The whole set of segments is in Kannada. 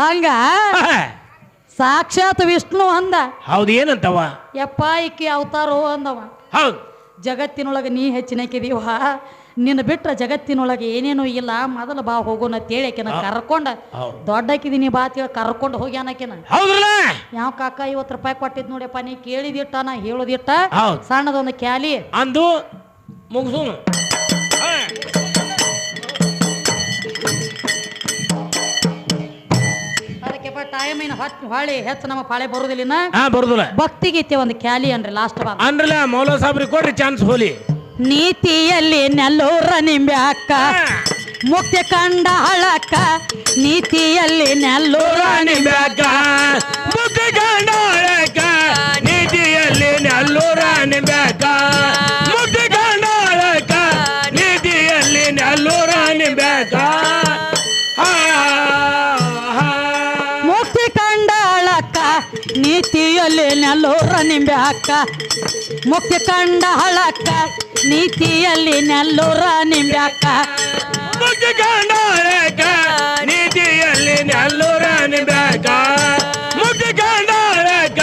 ಹಂಗ? ಸಾಕ್ಷಾತ್ ವಿಷ್ಣು ಅಂದ. ಹೌದು ಏನಂತವ ಯಪ್ಪ ಇಕ್ಕಿ ಅವತಾರೋ ಅಂದವ. ಹೌದು. ಜಗತ್ತಿನೊಳಗೆ ನೀ ಹೆಚ್ಚಿನಕಿದೀವ ನಿನ್ನ ಬಿಟ್ರ ಜಗತ್ತಿನೊಳಗೆ ಏನೇನು ಇಲ್ಲ. ಮೊದಲು ಬಾ ಹೋಗೋಣ ಅಂತೇಳಿ ಆಕಿನ ಕರ್ಕೊಂಡ. ದೊಡ್ಡಕಿದೀನಿ ಬಾ ಅಂತೇಳಿ ಕರ್ಕೊಂಡು ಹೋಗ್ಯಾನಕಿನ ಯಾವ ಕಾಕ ಐವತ್ತು ರೂಪಾಯಿ ಕೊಟ್ಟಿದ್ ನೋಡ್ಯಪ್ಪ ನೀ ಕೇಳಿದಿಟ್ಟ ನಾ ಹೇಳುದಿಟ್ಟ. ಸಣ್ಣದೊಂದು ಕ್ಯಾಲಿ. ಅಂದು ಮುಗಿಸೋನು. ಏನು ಹೊತ್ತು ಹೊಳಿ ಹೆಚ್ಚು ನಮ್ಮ ಪಾಳೆ ಬರುದಿಲ್ಲ ಬರುದಿಲ್ಲ ಹಾ ಬರುದಿಲ್ಲ. ಭಕ್ತಿಗೀತೆ ಒಂದು ಕ್ಯಾಲಿ ಅನ್ರಿ ಲಾಸ್ಟ್ ಬಾರ್ ಅಂದ್ರಲ್ಲ ಮೌಲ ಸಾಬ್ರಿ ಕೊಡ್ರಿ ಚಾನ್ಸ್ ಹೋಲಿ. ನೀತಿಯಲ್ಲಿ ನೆಲ್ಲೂರ ನಿಂಬೆ ಅಕ್ಕ ಮುಕ್ತಿ ಕಂಡ ಹಳಕ್ಕ ನೀತಿಯಲ್ಲಿ ನೆಲ್ಲೂರ ನಿಂಬೆ ಬ್ಯಾಕ ನೀತಿಯಲ್ಲಿ ನೆಲ್ಲೂರ ನಿಂಬೆ ಅಕ್ಕ ಮುಕ್ತಿ ಕಂಡ ಹಳಕ್ಕ ನೀತಿಯಲ್ಲಿ ನೆಲ್ಲೂರ ನಿಂಬೆ ಅಕ್ಕ ಮುಖ ನೀತಿಯಲ್ಲಿ ನಿಧಿಯಲ್ಲಿ ನಲ್ಲೂರಾಣಿ ಬ್ಯಾಕ ಮುಖ ಗಂಡಾಳಕ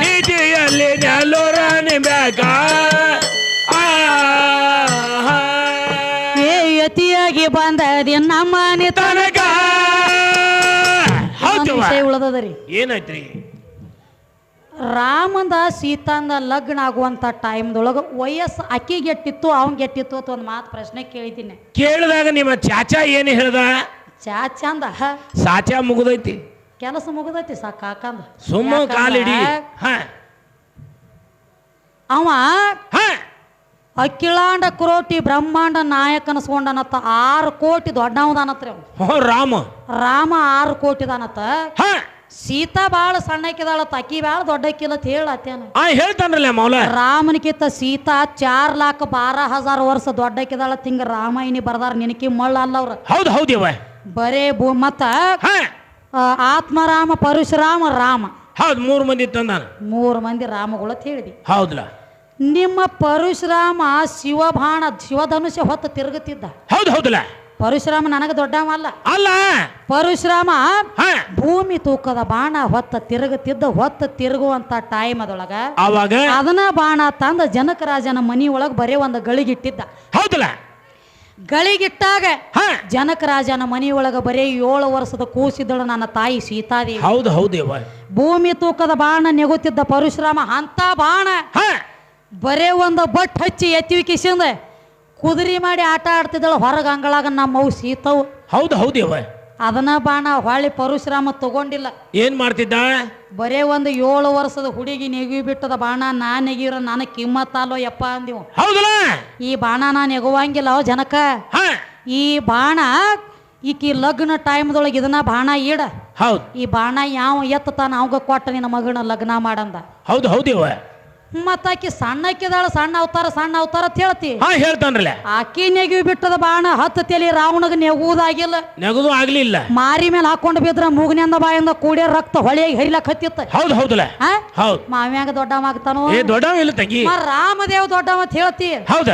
ನಿಧಿಯಲ್ಲಿ ನಲ್ಲೂರಾಣಿ ಬ್ಯಾಕ ಆ, ಹಾ. ಏ ಯತಿಯಾಗಿ ಬಂದದಿ ನಮ್ಮನೆ ತನಕ. ಉಳದದರಿ ಏನಾಯ್ತ್ರಿ? ರಾಮಂದ ಸೀತಾಂದ ಲಗ್ನ ಆಗುವಂಥ ಟೈಮ್ದೊಳಗೆ ವಯಸ್ಸು ಅಕ್ಕಿ ಗೆಟ್ಟಿತ್ತು ಅವ್ನಿಗೆ ಗೆಟ್ಟಿತ್ತು ಅಂತ ಒಂದು ಮಾತು ಪ್ರಶ್ನೆ ಕೇಳಿದ್ದೀನಿ. ಕೇಳಿದಾಗ ನಿಮ್ಮ ಚಾಚಾ ಏನು ಹೇಳ್ದ? ಚಾಚಾ ಅಂದ ಸಾಚಾ ಮುಗಿದೈತಿ. ಕೆಲಸ ಮುಗಿದೈತಿ ಸಾ ಕಾಕಂದ ಸುಮ್ಮ ಕಾಲಿಡಿ ಅವ ಅಕ್ಕಿಳಾಂಡ ಅಖಿಲಾಂಡ ಕ್ರೋಟಿ ಬ್ರಹ್ಮಾಂಡ ನಾಯಕ ಅನ್ಸ್ಕೊಂಡನತ್ತ ಆರು ಕೋಟಿ ದೊಡ್ಡವದಾನತ್ರಿ ಅವ. ಹೋ ರಾಮ. ರಾಮ ಆರು ಕೋಟಿ ದಾನತ್ತ. ಸೀತಾ ಭಾಳ ಸಣ್ಣಕ್ಕಿದಾಳತ್ತ ತಾಕಿ ಭಾಳ ದೊಡ್ಡಕ್ಕಿಲ್ಲ ಅಂತ ಹೇಳತ್ತೇನ ಆ ಹೇಳ್ತಾನ್ರಲ್ಲ ಮೌಲ ರಾಮನಿಕಿತ್ತ ಸೀತಾ ಚಾರ್ ಲಾಖ ಬಾರ ಹಜಾರ್ ವರ್ಷ ದೊಡ್ಡಕ್ಕಿದಾಳ ತಿಂಗ ರಾಮಾಯಣಿ ಬರ್ದಾರ ನಿನಕಿ ಮಳ್ಳ ಅಲ್ಲ ಅವ್ರ. ಹೌದು ಹೌದು ಇವ ಬರೇ ಭೂ ಮತ್ತ ಆ, ಆತ್ಮರಾಮ ಪರಶುರಾಮ ರಾಮ. ಹೌದು ಮೂರು ಮಂದಿ ತಂದಾನ. ಮೂರು ಮಂದಿ ರಾಮಗಳು ಅಂತ ಹೇಳಿದಿ. ಹೌದಲ್ಲ ನಿಮ್ಮ ಪರಶುರಾಮ ಶಿವಬಾಣ ಶಿವಧನುಷ್ಯ ಹೊತ್ತು ತಿರುಗುತ್ತಿದ್ದ. ಹೌದು ಹೌದಲ್ಲ ಪರಶುರಾಮ ನನಗೆ ದೊಡ್ಡವ ಅಲ್ಲ. ಅಲ್ಲ ಪರಶುರಾಮ ಭೂಮಿ ತೂಕದ ಬಾಣ ಹೊತ್ತ ತಿರುಗುತ್ತಿದ್ದ ಹೊತ್ತ ತಿರುಗುವಂತ ಟೈಮ್ ಅದೊಳಗ ಅವಾಗ? ಅದನ್ನ ಬಾಣ ತಂದ ಜನಕರಾಜನ ಮನಿ ಒಳಗ ಬರೇ ಒಂದು ಗಳಿಗಿಟ್ಟಿದ್ದ. ಹೌದಲ್ಲ. ಗಳಿಗಿಟ್ಟಾಗ ಜನಕ ಜನಕರಾಜನ ಒಳಗ ಬರೀ ಏಳು ವರ್ಷದ ಕೂಸಿದಳು ನನ್ನ ತಾಯಿ ಸೀತಾದೇವಿ. ಹೌದು ಹೌದೇವ ಭೂಮಿ ತೂಕದ ಬಾಣ ನೆಗುತ್ತಿದ್ದ ಪರಶುರಾಮ ಅಂತ ಬಾಣ ಬರೇ ಒಂದು ಬಟ್ ಹಚ್ಚಿ ಎತ್ತಿವಿ ಕಿಸಿಂದ ಕುದುರೆ ಮಾಡಿ ಆಟ ಆಡ್ತಿದ್ದಳು ಹೊರಗ ಅಂಗಳಾಗ ನಮ್ಮ ಅವು ಸೀತವು. ಹೌದು ಹೌದೇವ ಅದನ್ನ ಬಾಣ ಹೊಳ್ಳಿ ಪರಶುರಾಮ ತಗೊಂಡಿಲ್ಲ. ಏನ್ ಮಾಡ್ತಿದ್ದ? ಬರೇ ಒಂದು ಏಳು ವರ್ಷದ ಹುಡುಗಿ ನೆಗಿ ಬಿಟ್ಟದ ಬಾಣ ನಾ ನೆಗಿರ ನನಗೆ ಕಿಮ್ಮತ್ತಲ್ಲೋ ಯಪ್ಪ ಅಂದಿವು. ಹೌದಲ್ಲ? ಈ ಬಾಣ ನಾನು ನೆಗುವಂಗಿಲ್ಲ ಅವ್ ಜನಕ. ಹ. ಈ ಬಾಣ ಈಕಿ ಲಗ್ನ ಟೈಮ್ದೊಳಗೆ ಇದನ್ನ ಬಾಣ ಈಡ ಹೌದು. ಈ ಬಾಣ ಯಾವ ಎತ್ತತಾನ ಅವಾಗ ಕೊಟ್ಟ ನಿನ್ನ ಮಗನ ಲಗ್ನ ಮಾಡಂದ. ಹೌದು ಹೌದೇವ ಮತ್ತ ಆಕಿ ಸಣ್ಣಕ್ಕಿದಾಳ ಸಣ್ಣ ಅವತಾರ ಸಣ್ಣ ಅವತಾರ ಅಂತ ಹೇಳ್ತಿ. ಹಾ ಹೇಳ್ತಾನ್ರಲ್ಲ. ಆಕಿ ನೆಗಿ ಬಿಟ್ಟದ ಬಾಣ ಹತ್ತು ತೆಲಿ ರಾವಣಗ ನೆಗುವುದಾಗಿಲ್ಲ ನೆಗದು ಆಗ್ಲಿಲ್ಲ. ಮಾರಿ ಮೇಲೆ ಹಾಕೊಂಡು ಬಿದ್ರ ಮೂಗನಿಂದ ಬಾಯಿಂದ ಕೂಡಿಯ ರಕ್ತ ಹೊಳೆಯಾಗಿ ಹರಿಲಕ್ ಹತ್ತಿತ್ತ. ಹೌದು ಹೌದಲ್ಲ. ಹೌದು. ಮಾವ್ಯಾಗ ದೊಡ್ಡವ ಆಗ್ತಾನೋ? ಏ ದೊಡ್ಡವ ಇಲ್ಲ ತಂಗಿ. ರಾಮದೇವ್ ದೊಡ್ಡವ ಅಂತ ಹೇಳ್ತಿ. ಹೌದ?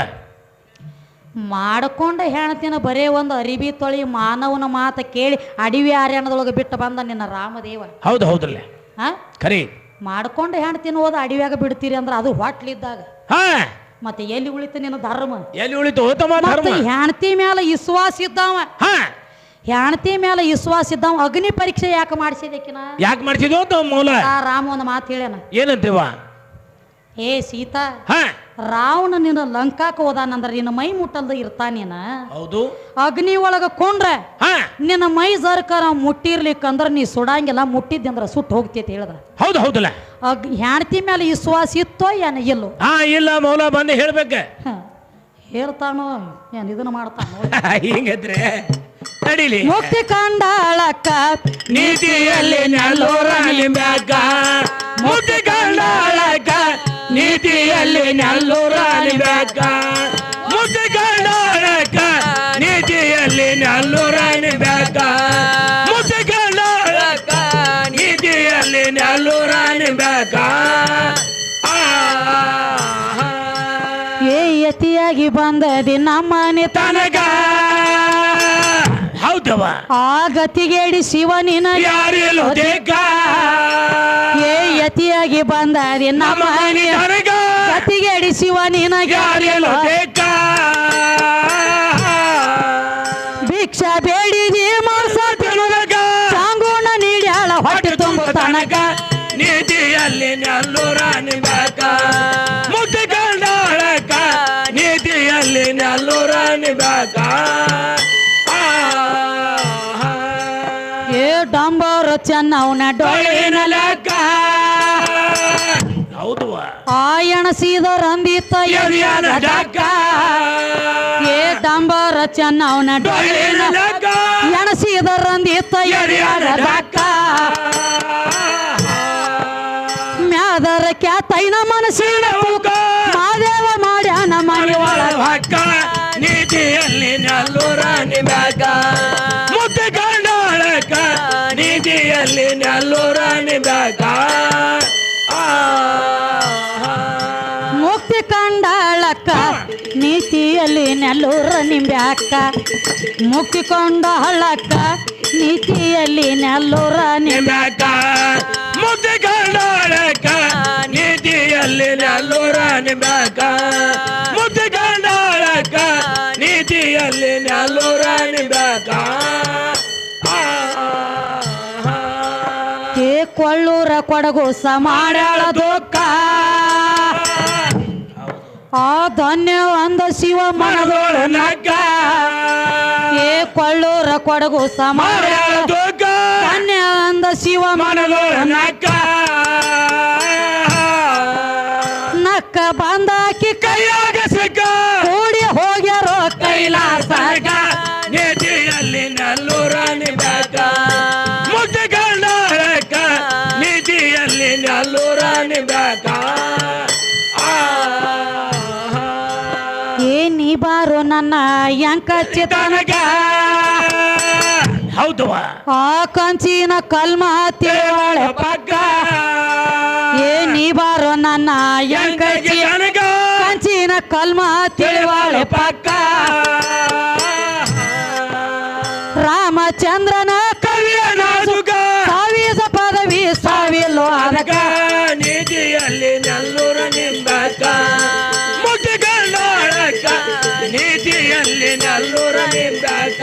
ಮಾಡ್ಕೊಂಡ ಹೆಣ್ತಿನ ಬರೇ ಒಂದು ಅರಿಬಿ ತೊಳಿ ಮಾನವನ ಮಾತ ಕೇಳಿ ಅಡವಿ ಆರ್ಯಾಣದೊಳಗೆ ಬಿಟ್ಟು ಬಂದ ನಿನ್ನ ರಾಮದೇವ. ಹೌದು ಹೌದ್ರಲ್ಲ. ಹಾ? ಖರೀ. ಮಾಡ್ಕೊಂಡ ಹೆಣ್ತಿನ ಹೋದ ಅಡಿವ್ಯಾಗ ಬಿಡ್ತೀರಿ ಅಂದ್ರೆ ಅದು ಹೊಟ್ಲಿದ್ದಾಗ. ಹಾ. ಮತ್ತೆ ಎಲ್ಲಿ ಉಳಿತು ನಿನ್ನ ಧರ್ಮ? ಎಲ್ಲಿ ಉಳಿತು? ಹೆಣ್ತಿ ಮೇಲೆ ವಿಶ್ವಾಸ ಇದ್ದಾವ. ಹೆಣ್ತಿ ಮೇಲೆ ವಿಶ್ವಾಸ ಇದ್ದಾವ ಅಗ್ನಿ ಪರೀಕ್ಷೆ ಯಾಕೆ ಮಾಡಿಸಿದಕ್ಕಿನ ಯಾಕೆ ಮಾಡಿಸಿದ್ವು ಮೂಲ. ರಾಮ ಒಂದು ಮಾತು ಹೇಳ್ಯಾನ. ಏನಂತೀವ? ಏ ಸೀತಾ ಹಾ. ರಾವಣ ನಿನ್ನ ಲಂಕಾಕ ಹೋದಾನಂದ್ರ ನಿನ್ನ ಮೈ ಮುಟ್ಟಲ್ದ ಇರ್ತಾನೇನ ಹೌದು. ಅಗ್ನಿ ಒಳಗ ಕೊಂಡ್ರೆ ಹಾ. ನಿನ್ನ ಮೈ ಸರ್ಕಾರ ಮುಟ್ಟಿರ್ಲಿಕ್ಕಂದ್ರ ನೀ ಸುಡಂಗಿಲ್ಲ ಮುಟ್ಟಿದ್ದಂದ್ರ ಸುಟ್ಟು ಹೋಗ್ತೈತಿ ಹೇಳ್ದ. ಹೌದು ಹೌದಲ್ಲ. ಅಗ್ ಹೆಣ್ತಿ ಮೇಲೆ ವಿಶ್ವಾಸ ಇತ್ತೋ ಏನ ಇಲ್ಲೋ? ಹಾ ಇಲ್ಲ ಮೌಲ ಬಂದು ಹೇಳ್ಬೇಕ. ಹೇಳ್ತಾನ ಏನ್ ಇದನ್ನ ಮಾಡ್ತಾನೋ? ಹಿಂಗಿದ್ರೆ ನಡೀಲಿ. ಮುಕ್ತಿ ಕಂಡಾಳಕ್ಕ ನೀತಿಯಲ್ಲಿ ನೀತಿಯಲ್ಲಿ ನೆಲ್ಲೂರ ನಿಂಬ್ಯಾಕ ಮುಟ್ಟಿ ಕಂಡಾಳಕ ನೀತಿಯಲ್ಲಿ ನೆಲ್ಲೂರ ನಿಂಬ್ಯಾಕ ಮುಟ್ಟಿ ಕಂಡಾಳಕ ನೀತಿಯಲ್ಲಿ ನೆಲ್ಲೂರ ನಿಂಬ್ಯಾಕ ಏ ಯತಿಯಾಗಿ ಬಂದದಿ ನಮ್ಮನೆ ತನಗ ಹೌದವ ಆ ಗತಿಗೇಡಿ ಶಿವನಿನ ಯಾರಿಲ್ಲೋ ದೇಕ ಏ ಯತಿಯಾಗಿ ಬಂದಾರಿ ನಮ್ಮ ಗತಿಗೆ ಅಡಿಸುವ ನಿನಗೆ ಯಾರಿಲ್ಲೋ ಬೇಡಿ ಭಿಕ್ಷಾ ಬೇಡಿದಿ ಮಾಸ ನೀಡ್ಯಾಳ ಹೊಟ್ಟೆ ತುಂಬ ತನಕ. ನೀತಿಯಲ್ಲಿ ನೆಲ್ಲೂರ ನಿಬೇಕ. ಮುದ್ದೆ ಕಂಡಾಳಕ ನೀತಿಯಲ್ಲಿ ನೆಲ್ಲೂರ ನಿಬೇಕ. ಏ ಡಂಬರ ಚೆನ್ನವನ ಡೊಳ್ಳಿನ ಲೆಕ್ಕ. ಹೌದು ಆ ಎಣಸಿದ ರಂದಿತ ಏ ಡಂಬರ ಚೆನ್ನವನ ಎಣಸಿದ ರಂದಿತ ಮ್ಯಾದರ ಕ್ಯಾತೈನ ಮನಸ್ಸಿನ ಮಾದೇವ ಮಾಡ್ಯಾನ ಮನೆ ಒಳ ನೀತಿಯಲ್ಲಿ ನೆಲ್ಲೂರ ನಿಬೇಕ ನೆಲ್ಲೂರ ನಿಂಬ್ಯಾಕ ಮುಕ್ಕಿಕೊಂಡ ಹಳ್ಳಕ್ಕ ನೀತಿಯಲ್ಲಿ ನೆಲ್ಲೂರ ನಿಂಬೆ ಅಕ್ಕ ಮುದ್ದಿಕೊಂಡ ಕಂಡಾಳಕ ನೀತಿಯಲ್ಲಿ ನೆಲ್ಲೂರ ನಿಂಬ್ಯಾಕ. ಮುದ್ದಿಕೊಂಡ ಹಳಕ್ಕ ನೀತಿಯಲ್ಲಿ ನೆಲ್ಲೂರ ನಿಂಬೆ ಅಕ್ಕ ಕೊಳ್ಳೂರ ಕೊಡಗು ಸಮಾಡ್ಯಾಳ ದುಃಖ. ಆ ಧನ್ಯ ಅಂದ ಶಿವ ಮನದೋಳ ನಗ್ಗ ಏ ಕೊಳ್ಳೂರ ಕೊಡಗು ಸಮಾರ ದುಃಖ ಧನ್ಯ ಅಂದ ಶಿವ ಮನದೋಳ ನಗ್ಗ ನಕ್ಕ ಬಂದಾಕಿ ಕೈಯಾಗ ನನ್ನ ಯಂಕ ತನಗ ಆ ಕಂಚಿನ ಕಲ್ಮ ತಿಳುವಳೆ ಪಕ್ಕ. ಏ ನೀ ಬಾರೋ ನನ್ನ ಯಂಕ ಕಂಚಿನ ಕಲ್ಮ ತಿಳುವಳೆ ಪಕ್ಕ. ಮುಟ್ಟಿ ನಲ್ಲೂರ ನಿಂಬಕ